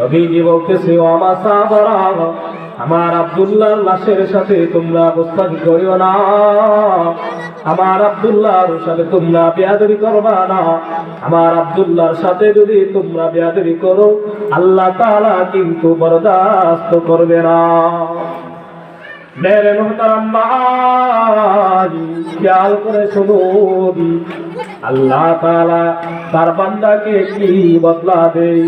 নবীজি বলতেছে আমার সাহাবারা। আমার আব্দুল্লাহর লাশের সাথে তোমরা অবস্থান করিও না। আমার আব্দুল্লাহর সাথে তোমরা বেয়াদবি করবা না। আমার আব্দুল্লাহর সাথে যদি তোমরা বেয়াদবি করো, আল্লাহ তাআলা কিন্তু বরদাস্ত করবে না। মেরে মোহতারাম খেয়াল করে শুনুন। আল্লাহ তালা তার বান্দাকে কি বদলা দেয়?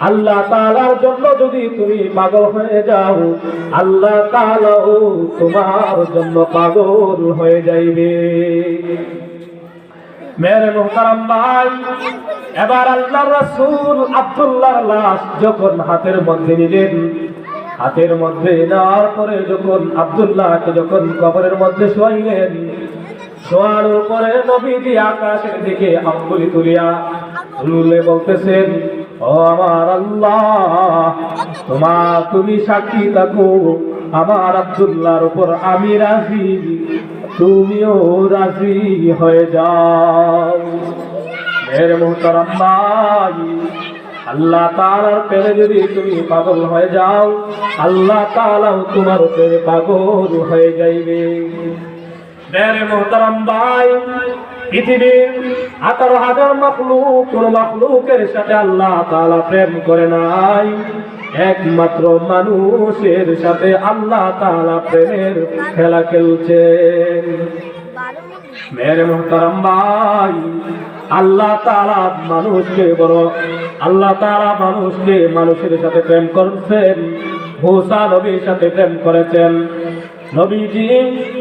আল্লাহ তাআলার জন্য যদি তুমি পাগল হয়ে যাও, আল্লাহ তাআলাও তোমার জন্য পাগল হয়ে যাইবে। মেরে মোহতারাম ভাই, এবার আল্লাহ রাসূল আব্দুল্লাহ লাশ যখন হাতের মধ্যে নিলেন, হাতের মধ্যে নেওয়ার পরে যখন আব্দুল্লাহকে যখন কবরের মধ্যে শোয়াইলেন শোয়ার উপরে নবীজি আকাশের দিকে আঙ্গুলি তুলিয়া তুলে বলতেছেন, ও আমার আল্লাহ, তোমার তুমি সাক্ষী থাকো। আমার আব্দুল্লাহর উপর আমি রাজি, তুমিও রাজি হয়ে যাও। মেরে মোহতারাম ভাই আল্লাহ তালার প্রেমে যদি তুমি পাগল হয়ে যাও, আল্লাহ তাআলাও তোমার প্রেমে পাগল হয়ে যাইবে। মেরে মোহতারাম ভাই, পৃথিবীর আঠারো হাজার মখলুক, কোন মখলুকের সাথে আল্লাহ তাআলা প্রেম করে নাই। একমাত্র মানুষের সাথে আল্লাহ তাআলা প্রেমের খেলা খেলছে। মেরে মোহতারাম ভাই, আল্লাহ তাআলা মানুষকে বড়, আল্লাহ তাআলা মানুষকে মানুষের সাথে প্রেম করছেন মুসা নবীর সাথে প্রেম করেছেন। নবীজি,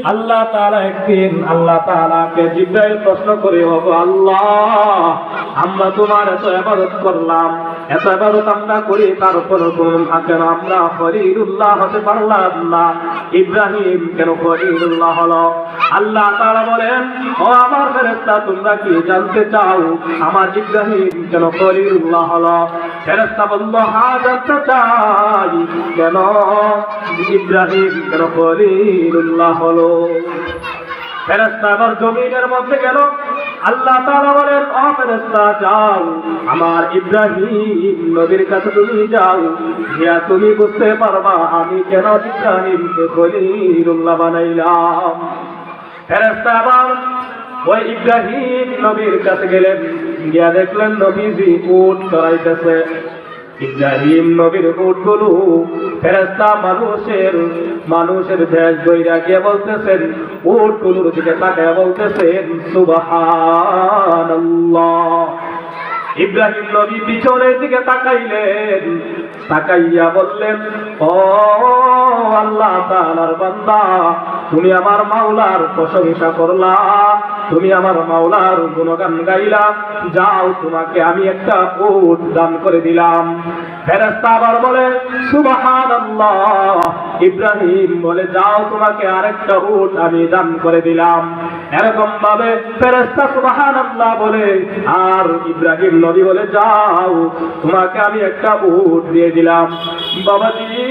আল্লাহ তাআলা একদিন, আল্লাহ তাআলাকে জিব্রাইল প্রশ্ন করে, ওগো আল্লাহ, আমরা তোমার এত ইবাদত করলাম। এত ইবাদত আমরা করি তারপর কোন আমরা খলিলুল্লাহ হতে পারলাম না। ইব্রাহিম কেন খলিলুল্লাহ হলো? আল্লাহ তাআলা বলেন, ও আমার ফেরেশতা, তোমরা কি জানতে চাও আমার ইব্রাহিম কেন খলিলুল্লাহ হলো? ফেরেশতা বলল হ্যাঁ জানতে চাই। কেন? ইব্রাহিম কেন খলিলুল্লাহ হলো? ফেরেশতা আবার জমিনের মধ্যে গেল। আল্লাহ তাআলা বলেন, ও যাও। আমার ইব্রাহিম নবীর কাছে তুমি যাও। গিয়া তুমি বুঝতে পারবা, আমি কেন ইব্রাহিমকে খলিলুল্লাহ বানাইলাম? ফেরেশতা আবার ওই ইব্রাহিম নবীর কাছে গেলেন। গিয়া দেখলেন নবীজি উট চড়াইতেছে। ইব্রাহিম নবীর উঠগুলো ফেরেস্তা মানুষের মানুষের ভেজ বইরা গিয়ে বলতেছেন উঠগুলোর দিকে তাকায় বলতেছেন, সুবহানাল্লাহ। ইব্রাহিম নবী পিছনের দিকে তাকাইলেন। তাকাইয়া বললেন, ও আল্লাহ তাআলার বান্দা, তুমি আমার মাওলার প্রশংসা করলা, তুমি আমার মাওলার গুণগান গাইলা, যাও তোমাকে আমি একটা উট দান করে দিলাম। ফেরেশতা আবার বলে, সুবহানাল্লাহ। ইব্রাহিম বলে, যাও তোমাকে আরেকটা উট আমি দান করে দিলাম। এরকম ভাবে ফেরেশতা সুবহানাল্লাহ বলে, আর ইব্রাহিম নবী বলে, যাও, তোমাকে আমি একটা উট দিয়ে দিলাম। বাবাজি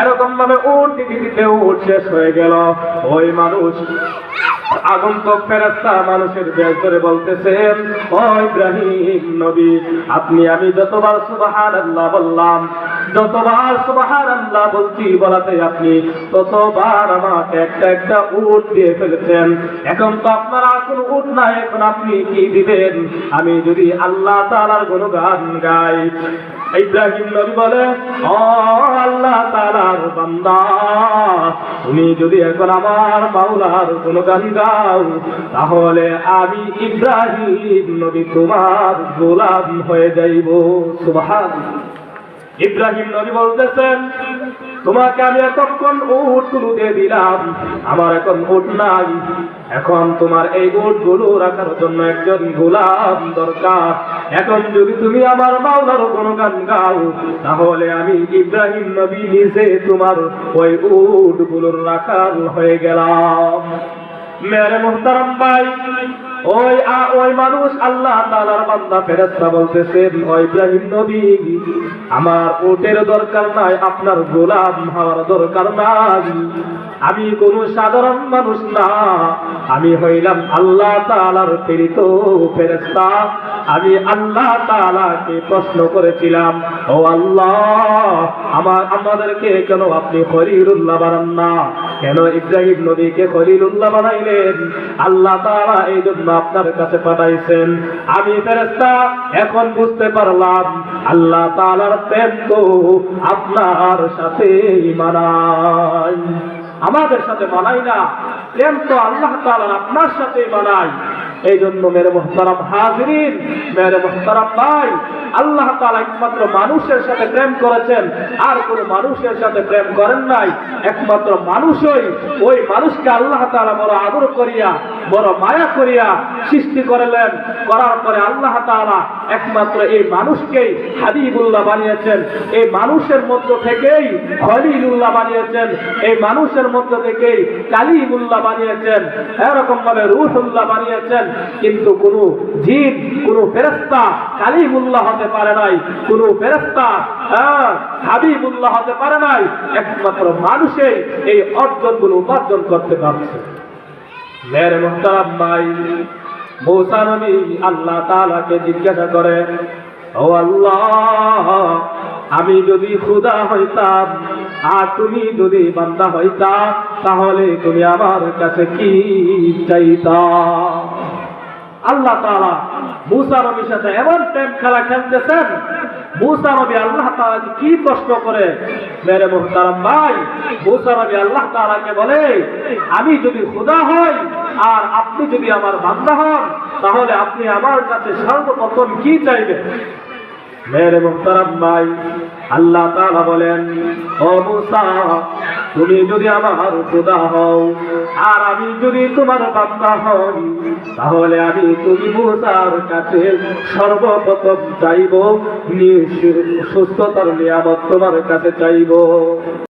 এরকম ভাবে উট দিতে দিতে উট শেষ হয়ে গেল। ওই মানুষ আগন্তক ফেরেস্তা মানুষের বেশ ধরে বলতেছেন, ও ইব্রাহিম নবী, আপনি আমি যতবার সুবাহান আল্লাহ বললাম যতবার সুবাহান আল্লাহ বলছি বলাতে আপনি, ততবার আমাকে একটা একটা উট দিয়ে ফেলেছেন। এখন তো আপনার আর কোনো উট নাই, এখন আপনি কি দিবেন? আমি যদি আল্লাহ তাআলার গান গাই। ইব্রাহিম নবী বলে, ও আল্লাহ তাআলার বান্দা, তুমি যদি এখন আমার মাওলার গান গাও, তাহলে আমি ইব্রাহিম নবী তোমার গোলাম হয়ে যাইব। সুবহান ইব্রাহিম নবী বলতেছেন, তোমাকে আমি এতক্ষণ উটগুলো দিয়ে দিলাম, আমার এখন উট নাই। এখন তোমার এই উটগুলো রাখার জন্য একজন গোলাম দরকার। এখন যদি তুমি আমার মাওলার কোনো গান গাও, তাহলে আমি ইব্রাহিম নবী নিজে তোমার ওই উটগুলোর রাখার হয়ে গেলাম। মেরে মোহতারাম ভাই। ওই ওই মানুষ আল্লাহ তাআলার বান্দা, ফেরেশতা বলতেছেন ও ইব্রাহিম নবী, আমার উটের দরকার নাই, আপনার গোলাম হওয়ার দরকার নাই। আমি কোন সাধারণ মানুষ না, আমি হইলাম আল্লাহ তাআলার প্রেরিত ফেরেশতা। আমি আল্লাহ তাআলাকে প্রশ্ন করেছিলাম, ও আল্লাহ, আমার, আমাদেরকে কেন আপনি খলিলুল্লাহ বানান না? কেন ইব্রাহিম নবীকে খলিলুল্লাহ বানাইলেন? আল্লাহ তাআলা এই জন্য আপনার কাছে পাঠাইছেন। আমি ফেরেস্তা এখন বুঝতে পারলাম আল্লাহ তালার প্রেম তো আপনার সাথে মানায়। আমাদের সাথে মানাই না। প্রেম তো আল্লাহ তালার আপনার সাথে মানাই এই জন্য মেরে মোহতারাম হাজরিন, মেরে মোহতারাম ভাই, আল্লাহ তাআলা একমাত্র মানুষের সাথে প্রেম করেছেন। আর কোন মানুষের সাথে প্রেম করেন নাই। একমাত্র মানুষই ওই মানুষকে আল্লাহ তাআলা বড় আদর করিয়া, বড় মায়া করিয়া সৃষ্টি করলেন। করার পরে আল্লাহ তাআলা একমাত্র এই মানুষকেই হাবিবুল্লাহ বানিয়েছেন। এই মানুষের মধ্য থেকেই খলিলুল্লাহ বানিয়েছেন। এই মানুষের মধ্য থেকেই কালিমুল্লাহ বানিয়েছেন। এরকম ভাবে রুহুল্লাহ বানিয়েছেন। কিন্তু কোন জীব কোন ফেরেস্তা কালিমুল্লাহ হতে পারে নাই। কোন ফেরেস্তা হ্যাঁ, হাবিবুল্লাহ হতে পারে নাই। একমাত্র মানুষই এই অর্জনগুলো উপার্জন করতে পারছে। মেরে মোহতারাম ভাই আল্লাহ তালাকে জিজ্ঞাসা করে ও আল্লাহ আমি যদি খুদা হইতাম আর তুমি যদি বান্দা হইতা তাহলে তুমি আমার কাছে কি চাইতা? আল্লাহ নবীর সাথে এমন প্রেম খেলা খেলতেছেন। নবী আল্লাহ কি প্রশ্ন করে, মেরে ভাই নবী আল্লাহ বলে, আমি যদি খুদা হই আর আপনি যদি আমার বান্ধা হন, তাহলে আপনি আমার কাছে সর্বপ্রথম কি চাইবেন? মেরে মুক্তারাম ভাই, আল্লাহ তাআলা বলেন, ও মুসা, তুমি যদি আমার খোদা হও, আর আমি যদি তোমার বান্দা হই, তাহলে আমি তুমি মুসার কাছে সর্বপ্রথম চাইব নি- সুস্থতার নিয়ামত তোমার কাছে চাইব।